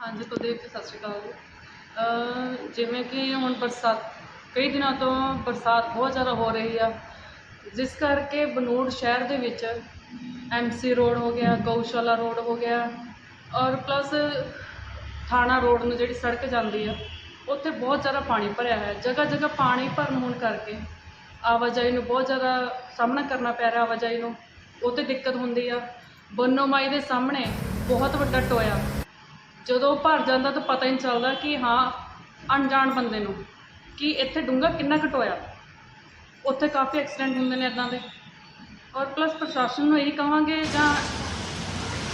ਹਾਂਜੀ ਕੁਲਦੀਪ ਜੀ ਸਤਿ ਸ਼੍ਰੀ ਅਕਾਲ ਜੀ। ਜਿਵੇਂ ਕਿ ਹੁਣ ਬਰਸਾਤ, ਕਈ ਦਿਨਾਂ ਤੋਂ ਬਰਸਾਤ ਬਹੁਤ ਜ਼ਿਆਦਾ ਹੋ ਰਹੀ ਆ। ਜਿਸ ਕਰਕੇ ਬਨੂੜ ਸ਼ਹਿਰ ਦੇ ਵਿੱਚ ਐਮਸੀ ਰੋਡ ਹੋ ਗਿਆ, ਗਊਸ਼ਾਲਾ ਰੋਡ ਹੋ ਗਿਆ ਔਰ ਪਲੱਸ ਥਾਣਾ ਰੋਡ ਨੂੰ ਜਿਹੜੀ ਸੜਕ ਜਾਂਦੀ ਆ, ਉੱਥੇ ਬਹੁਤ ਜ਼ਿਆਦਾ ਪਾਣੀ ਭਰਿਆ ਹੈ ਜਗ੍ਹਾ ਜਗ੍ਹਾ ਪਾਣੀ ਭਰਨ ਹੋਣ ਕਰਕੇ ਆਵਾਜਾਈ ਨੂੰ ਬਹੁਤ ਜ਼ਿਆਦਾ ਸਾਹਮਣਾ ਕਰਨਾ ਪੈ ਰਿਹਾ ਆਵਾਜਾਈ ਨੂੰ। ਉਹ 'ਤੇ ਦਿੱਕਤ ਹੁੰਦੀ ਆ। ਬੰਨੋ ਮਾਈ ਦੇ ਸਾਹਮਣੇ ਬਹੁਤ ਵੱਡਾ ਟੋਇਆ। ਜਦੋਂ ਉਹ ਭਰ ਜਾਂਦਾ ਤਾਂ ਪਤਾ ਹੀ ਨਹੀਂ ਚੱਲਦਾ ਕਿ ਹਾਂ ਅਣਜਾਣ ਬੰਦੇ ਨੂੰ ਕਿ ਇੱਥੇ ਡੂੰਘਾ ਕਿੰਨਾ ਘਟੋਇਆ ਉੱਥੇ ਕਾਫੀ ਐਕਸੀਡੈਂਟ ਹੁੰਦੇ ਨੇ ਇਦਾਂ ਦੇ। ਔਰ ਪਲੱਸ ਪ੍ਰਸ਼ਾਸਨ ਨੂੰ ਇਹੀ ਕਹਾਂਗੇ ਜਾਂ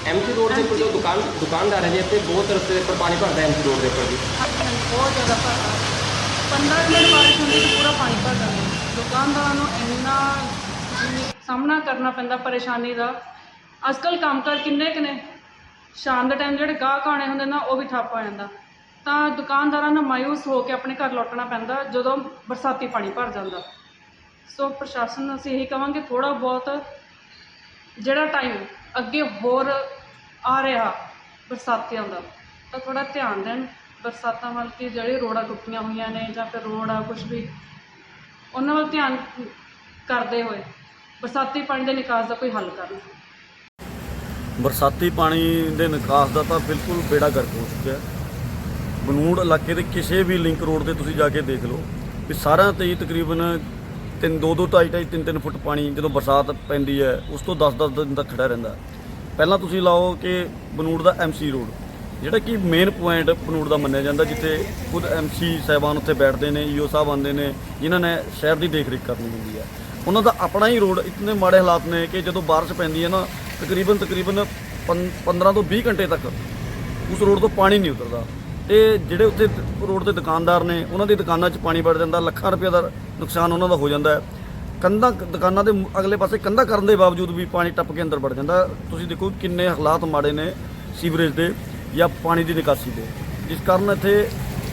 ਐਮਸੀ ਰੋਡ ਦੇ ਉੱਪਰ ਜੋ ਦੁਕਾਨ ਦੁਕਾਨਦਾਰ ਹੈ ਜੀ ਇੱਥੇ ਬਹੁਤ ਰਸਤੇ ਦੇ ਉੱਪਰ ਪਾਣੀ ਭਰਦਾ ਐਮਸੀ ਰੋਡ ਦੇ ਉੱਪਰ ਜੀ। ਬਹੁਤ ਜ਼ਿਆਦਾ ਭਰਦਾ 15 ਮਿੰਟ ਬਾਰਿਸ਼ ਹੁੰਦੀ ਤਾਂ ਪੂਰਾ ਪਾਣੀ ਭਰ ਜਾਂਦਾ। ਦੁਕਾਨਦਾਰਾਂ ਨੂੰ ਇੰਨਾ ਸਾਹਮਣਾ ਕਰਨਾ ਪੈਂਦਾ ਪਰੇਸ਼ਾਨੀ ਦਾ। ਅੱਜ ਕੱਲ੍ਹ ਕੰਮ ਕਰ ਕਿੰਨੇ ਕੁ ਨੇ? ਸ਼ਾਮ ਦੇ ਟਾਈਮ ਜਿਹੜੇ ਗਾਹਕ ਆਣੇ ਹੁੰਦੇ ਨਾ, ਉਹ ਵੀ ਠੱਪ ਹੋ ਜਾਂਦਾ। ਤਾਂ ਦੁਕਾਨਦਾਰਾਂ ਨੂੰ ਮਾਯੂਸ ਹੋ ਕੇ ਆਪਣੇ ਘਰ ਲੌਟਣਾ ਪੈਂਦਾ, ਜਦੋਂ ਬਰਸਾਤੀ ਪਾਣੀ ਭਰ ਜਾਂਦਾ। ਸੋ ਪ੍ਰਸ਼ਾਸਨ ਨੂੰ ਅਸੀਂ ਇਹੀ ਕਵਾਂਗੇ ਥੋੜਾ ਬਹੁਤ ਜਿਹੜਾ ਟਾਈਮ ਅੱਗੇ ਹੋਰ ਆ ਰਿਹਾ ਬਰਸਾਤੀਆਂ ਦਾ, ਤਾਂ ਥੋੜਾ ਧਿਆਨ ਦੇਣ। ਬਰਸਾਤਾਂ ਵੱਲ ਕਿ ਜਿਹੜੇ ਰੋਡਾਂ ਟੁੱਟੀਆਂ ਹੋਈਆਂ ਨੇ ਜਾਂ ਫਿਰ ਰੋਡ ਆ ਕੁਝ ਵੀ, ਉਹਨਾਂ ਵੱਲ ਧਿਆਨ ਕਰਦੇ ਹੋਏ ਬਰਸਾਤੀ ਪਾਣੀ ਦੇ ਨਿਕਾਸ ਦਾ ਕੋਈ ਹੱਲ ਕਰਨ। ਬਰਸਾਤੀ ਪਾਣੀ ਦੇ ਨਿਕਾਸ ਦਾ ਤਾਂ ਬਿਲਕੁਲ ਬੇੜਾ ਗਰਕ ਹੋ ਚੁੱਕਿਆ ਬਨੂੜ ਇਲਾਕੇ ਦੇ ਕਿਸੇ ਵੀ ਲਿੰਕ ਰੋਡ ਤੇ ਤੁਸੀਂ ਜਾ ਕੇ ਦੇਖ ਲਓ ਵੀ ਸਾਰਿਆਂ ਤੇ ਹੀ ਤਕਰੀਬਨ 3 2 2 2.5 2.5 3 3 ਫੁੱਟ ਪਾਣੀ ਜਦੋਂ ਬਰਸਾਤ ਪੈਂਦੀ ਹੈ, ਉਸ ਤੋਂ 10 10 ਦਿਨ ਤੱਕ ਖੜਾ ਰਹਿੰਦਾ ਪਹਿਲਾਂ ਤੁਸੀਂ ਲਾਓ ਕਿ ਬਨੂੜ ਦਾ ਐਮਸੀ ਰੋਡ, ਜਿਹੜਾ ਕਿ ਮੇਨ ਪੁਆਇੰਟ ਬਨੂੜ ਦਾ ਮੰਨਿਆ ਜਾਂਦਾ, ਜਿੱਥੇ ਖੁਦ ਐਮਸੀ ਸਾਹਿਬਾਨ ਉੱਥੇ ਬੈਠਦੇ ਨੇ ਈਓ ਸਾਹਿਬ ਆਉਂਦੇ ਨੇ, ਜਿਨ੍ਹਾਂ ਨੇ ਸ਼ਹਿਰ ਦੀ ਦੇਖ ਰੇਖ ਕਰਨੀ ਹੁੰਦੀ ਹੈ। ਉਹਨਾਂ ਦਾ ਆਪਣਾ ਹੀ ਰੋਡ, ਇਤਨੇ ਮਾੜੇ ਹਾਲਾਤ ਨੇ ਕਿ ਜਦੋਂ ਬਾਰਿਸ਼ ਪੈਂਦੀ ਹੈ ਨਾ ਤਕਰੀਬਨ ਤਕਰੀਬਨ 15 ਤੋਂ 20 ਘੰਟੇ ਤੱਕ ਉਸ ਰੋਡ ਤੋਂ ਪਾਣੀ ਨਹੀਂ ਉਤਰਦਾ। ਤੇ ਜਿਹੜੇ ਉੱਥੇ ਰੋਡ ਤੇ ਦੁਕਾਨਦਾਰ ਨੇ, ਉਹਨਾਂ ਦੀ ਦੁਕਾਨਾਂ 'ਚ ਪਾਣੀ ਵੜ ਜਾਂਦਾ, ਲੱਖਾਂ ਰੁਪਏ ਦਾ ਨੁਕਸਾਨ ਉਹਨਾਂ ਦਾ ਹੋ ਜਾਂਦਾ ਹੈ। ਕੰਧਾਂ ਦੁਕਾਨਾਂ ਦੇ ਅਗਲੇ ਪਾਸੇ ਕੰਧਾਂ ਕਰਨ ਦੇ ਬਾਵਜੂਦ ਵੀ ਪਾਣੀ ਟੱਪ ਕੇ ਅੰਦਰ ਵੜ ਜਾਂਦਾ। ਤੁਸੀਂ ਦੇਖੋ ਕਿੰਨੇ ਹਾਲਾਤ ਮਾੜੇ ਨੇ ਸੀਵਰੇਜ ਦੇ ਜਾਂ ਪਾਣੀ ਦੀ ਨਿਕਾਸੀ ਦੇ। ਜਿਸ ਕਾਰਨ ਇੱਥੇ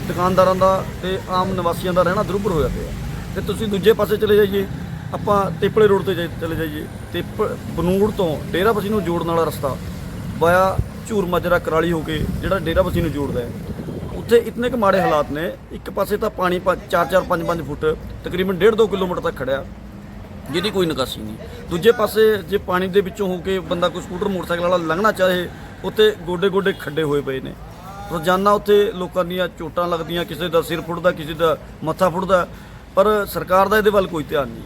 ਦੁਕਾਨਦਾਰਾਂ ਦਾ ਤੇ ਆਮ ਨਿਵਾਸੀਆਂ ਦਾ ਰਹਿਣਾ ਦੁਰਭਰ ਹੋਇਆ ਪਿਆ। ਤੇ ਤੁਸੀਂ ਦੂਜੇ ਪਾਸੇ ਚਲੇ ਜਾਈਏ। ਆਪਾਂ ਟੇਪਲੇ ਰੋਡ ਤੇ ਜਾਈ- ਚਲੇ ਜਾਈਏ। ਤੇ ਬਨੂੜ ਤੋਂ ਡੇਰਾ ਬਸੀ ਨੂੰ ਜੋੜਨ ਵਾਲਾ ਰਸਤਾ ਵਾਇਆ ਝੂਰ ਮਾਜਰਾ ਕਰਾਲੀ ਹੋ ਕੇ ਜਿਹੜਾ ਡੇਰਾ ਬਸੀ ਨੂੰ ਜੋੜਦਾ ਹੈ। ਉੱਥੇ ਇਤਨੇ ਕੁ ਮਾੜੇ ਹਾਲਾਤ ਨੇ, ਇੱਕ ਪਾਸੇ ਤਾਂ ਪਾਣੀ 4-4 5-5 ਫੁੱਟ, ਤਕਰੀਬਨ 1.5-2 ਕਿਲੋਮੀਟਰ ਤੱਕ ਖੜਿਆ, ਜਿਹਦੀ ਕੋਈ ਨਿਕਾਸੀ ਨਹੀਂ। ਦੂਜੇ ਪਾਸੇ ਜੇ ਪਾਣੀ ਦੇ ਵਿੱਚੋਂ ਹੋ ਕੇ ਬੰਦਾ ਕੋਈ ਸਕੂਟਰ, ਮੋਟਰਸਾਈਕਲ ਵਾਲਾ ਲੰਘਣਾ ਚਾਹੇ, ਉੱਥੇ ਗੋਡੇ-ਗੋਡੇ ਖੱਡੇ ਹੋਏ ਪਏ ਨੇ। ਰੋਜ਼ਾਨਾ ਉੱਥੇ ਲੋਕਾਂ ਦੀਆਂ ਚੋਟਾਂ ਲੱਗਦੀਆਂ, ਕਿਸੇ ਦਾ ਸਿਰ ਫੁੱਟਦਾ, ਕਿਸੇ ਦਾ ਮੱਥਾ ਫੁੱਟਦਾ, ਪਰ ਸਰਕਾਰ ਦਾ ਇਹਦੇ ਵੱਲ ਕੋਈ ਧਿਆਨ ਨਹੀਂ।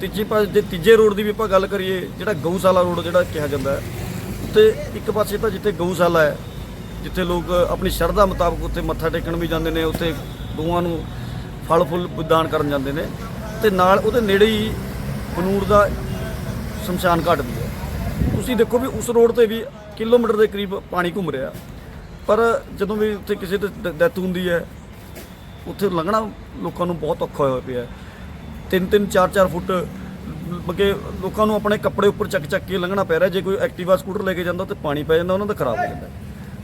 ਤੀਜੇ ਪਾਸੇ ਜੇ ਤੀਜੇ ਰੋਡ ਦੀ ਵੀ ਆਪਾਂ ਗੱਲ ਕਰੀਏ, ਜਿਹੜਾ ਗਊਸ਼ਾਲਾ ਰੋਡ ਜਿਹੜਾ ਕਿਹਾ ਜਾਂਦਾ ਹੈ ਉੱਤੇ ਇੱਕ ਪਾਸੇ ਤਾਂ ਜਿੱਥੇ ਗਊਸ਼ਾਲਾ ਹੈ, ਜਿੱਥੇ ਲੋਕ ਆਪਣੀ ਸ਼ਰਧਾ ਮੁਤਾਬਕ ਉੱਥੇ ਮੱਥਾ ਟੇਕਣ ਵੀ ਜਾਂਦੇ ਨੇ, ਉੱਥੇ ਗਊਆਂ ਨੂੰ ਫਲ ਫੁੱਲ ਦਾਨ ਕਰਨ ਜਾਂਦੇ ਨੇ, ਤੇ ਨਾਲ ਉਹਦੇ ਨੇੜੇ ਹੀ ਬਨੂੜ ਦਾ ਸ਼ਮਸ਼ਾਨ ਘਾਟ ਵੀ ਹੈ। ਤੁਸੀਂ ਦੇਖੋ ਵੀ ਉਸ ਰੋਡ ਤੇ ਵੀ ਕਿਲੋਮੀਟਰ ਦੇ ਕਰੀਬ ਪਾਣੀ ਘੁੰਮ ਰਿਹਾ। ਪਰ ਜਦੋਂ ਵੀ ਉੱਥੇ ਕਿਸੇ ਦੀ ਡੈਥ ਹੁੰਦੀ ਹੈ, ਉੱਥੇ ਲੰਘਣਾ ਲੋਕਾਂ ਨੂੰ ਬਹੁਤ ਔਖਾ ਹੋਇਆ ਪਿਆ ਹੈ। ਤਿੰਨ ਤਿੰਨ ਚਾਰ ਚਾਰ ਫੁੱਟ ਬਗੇ ਲੋਕਾਂ ਨੂੰ ਆਪਣੇ ਕੱਪੜੇ ਉੱਪਰ ਚੱਕ ਚੱਕ ਕੇ ਲੰਘਣਾ ਪੈ ਰਿਹਾ। ਜੇ ਕੋਈ ਐਕਟਿਵਾ ਸਕੂਟਰ ਲੈ ਕੇ ਜਾਂਦਾ ਤੇ ਪਾਣੀ ਪੈ ਜਾਂਦਾ, ਉਹਨਾਂ ਦਾ ਖਰਾਬ ਹੋ ਜਾਂਦਾ।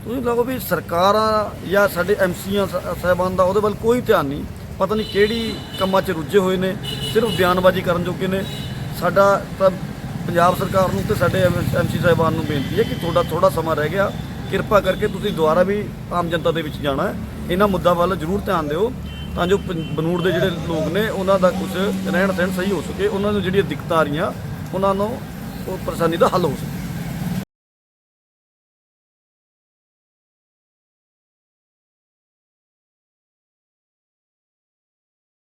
ਤੁਸੀਂ ਲੱਗੋ ਵੀ ਸਰਕਾਰਾਂ ਜਾਂ ਸਾਡੇ ਐਮਸੀਆਂ ਸਾਹਿਬਾਨ ਦਾ ਉਹਦੇ ਵੱਲ ਕੋਈ ਧਿਆਨ ਨਹੀਂ। ਪਤਾ ਨਹੀਂ ਕਿਹੜੀ ਕੰਮਾਂ 'ਚ ਰੁੱਝੇ ਹੋਏ ਨੇ, ਸਿਰਫ ਬਿਆਨਬਾਜ਼ੀ ਕਰਨ ਜੋਗੇ ਨੇ। ਸਾਡਾ ਤਾਂ ਪੰਜਾਬ ਸਰਕਾਰ ਨੂੰ ਤੇ ਸਾਡੇ ਐਮਸੀ ਸਾਹਿਬਾਨ ਨੂੰ ਬੇਨਤੀ ਹੈ ਕਿ ਤੁਹਾਡਾ ਥੋੜਾ ਸਮਾਂ ਰਹਿ ਗਿਆ। ਕਿਰਪਾ ਕਰਕੇ ਤੁਸੀਂ ਦੁਬਾਰਾ ਵੀ ਆਮ ਜਨਤਾ ਦੇ ਵਿੱਚ ਜਾਣਾ ਹੈ। ਇਹਨਾਂ ਮੁੱਦਾ ਵੱਲ ਜ਼ਰੂਰ ਧਿਆਨ ਦਿਓ। ਤਾਂ ਜੋ ਪੰ- ਬਨੂੜ ਦੇ ਜਿਹੜੇ ਲੋਕ ਨੇ, ਉਹਨਾਂ ਦਾ ਕੁਝ ਰਹਿਣ ਸਹਿਣ ਸਹੀ ਹੋ ਸਕੇ, ਉਹਨਾਂ ਨੂੰ ਜਿਹੜੀਆਂ ਦਿੱਕਤਾਂ ਆ ਰਹੀਆਂ, ਉਹਨਾਂ ਨੂੰ ਉਹ ਪਰੇਸ਼ਾਨੀ ਦਾ ਹੱਲ ਹੋ ਸਕੇ।